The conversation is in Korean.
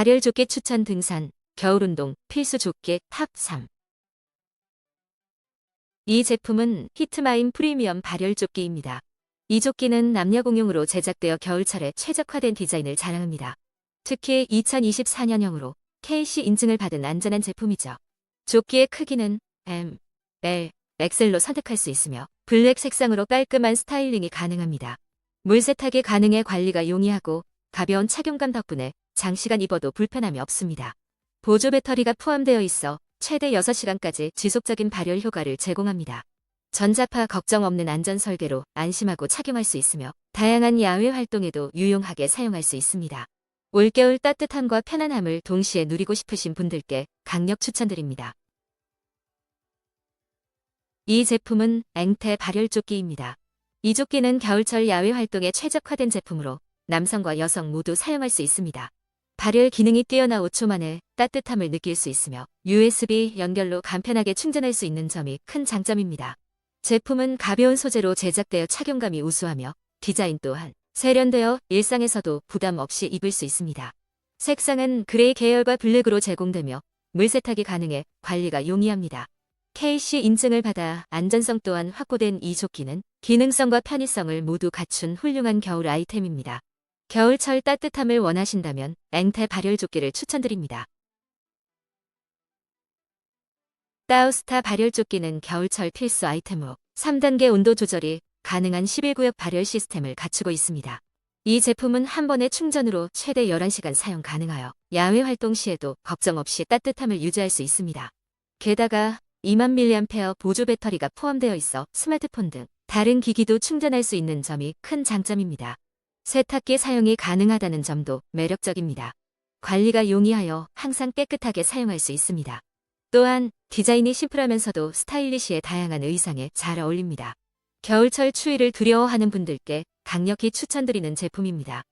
발열 조끼 추천 등산, 겨울운동, 필수 조끼 탑 3. 이 제품은 히트마인 프리미엄 발열 조끼입니다. 이 조끼는 남녀 공용으로 제작되어 겨울철에 최적화된 디자인을 자랑합니다. 특히 2024년형으로 KC 인증을 받은 안전한 제품이죠. 조끼의 크기는 M, L, XL로 선택할 수 있으며 블랙 색상으로 깔끔한 스타일링이 가능합니다. 물 세탁이 가능해 관리가 용이하고 가벼운 착용감 덕분에 장시간 입어도 불편함이 없습니다. 보조 배터리가 포함되어 있어 최대 6시간까지 지속적인 발열 효과를 제공합니다. 전자파 걱정 없는 안전 설계로 안심하고 착용할 수 있으며 다양한 야외 활동에도 유용하게 사용할 수 있습니다. 올겨울 따뜻함과 편안함을 동시에 누리고 싶으신 분들께 강력 추천드립니다. 이 제품은 앵태 발열 조끼입니다. 이 조끼는 겨울철 야외 활동에 최적화된 제품으로 남성과 여성 모두 사용할 수 있습니다. 발열 기능이 뛰어나 5초 만에 따뜻함을 느낄 수 있으며 USB 연결로 간편하게 충전할 수 있는 점이 큰 장점입니다. 제품은 가벼운 소재로 제작되어 착용감이 우수하며 디자인 또한 세련되어 일상에서도 부담 없이 입을 수 있습니다. 색상은 그레이 계열과 블랙으로 제공되며 물 세탁이 가능해 관리가 용이합니다. KC 인증을 받아 안전성 또한 확보된 이 조끼는 기능성과 편의성을 모두 갖춘 훌륭한 겨울 아이템입니다. 겨울철 따뜻함을 원하신다면 앵태 발열 조끼를 추천드립니다. 따우스타 발열 조끼는 겨울철 필수 아이템으로 3단계 온도 조절이 가능한 11구역 발열 시스템을 갖추고 있습니다. 이 제품은 한 번의 충전으로 최대 11시간 사용 가능하여 야외 활동 시에도 걱정 없이 따뜻함을 유지할 수 있습니다. 게다가 2만 mAh 보조 배터리가 포함되어 있어 스마트폰 등 다른 기기도 충전할 수 있는 점이 큰 장점입니다. 세탁기 사용이 가능하다는 점도 매력적입니다. 관리가 용이하여 항상 깨끗하게 사용할 수 있습니다. 또한 디자인이 심플하면서도 스타일리시해 다양한 의상에 잘 어울립니다. 겨울철 추위를 두려워하는 분들께 강력히 추천드리는 제품입니다.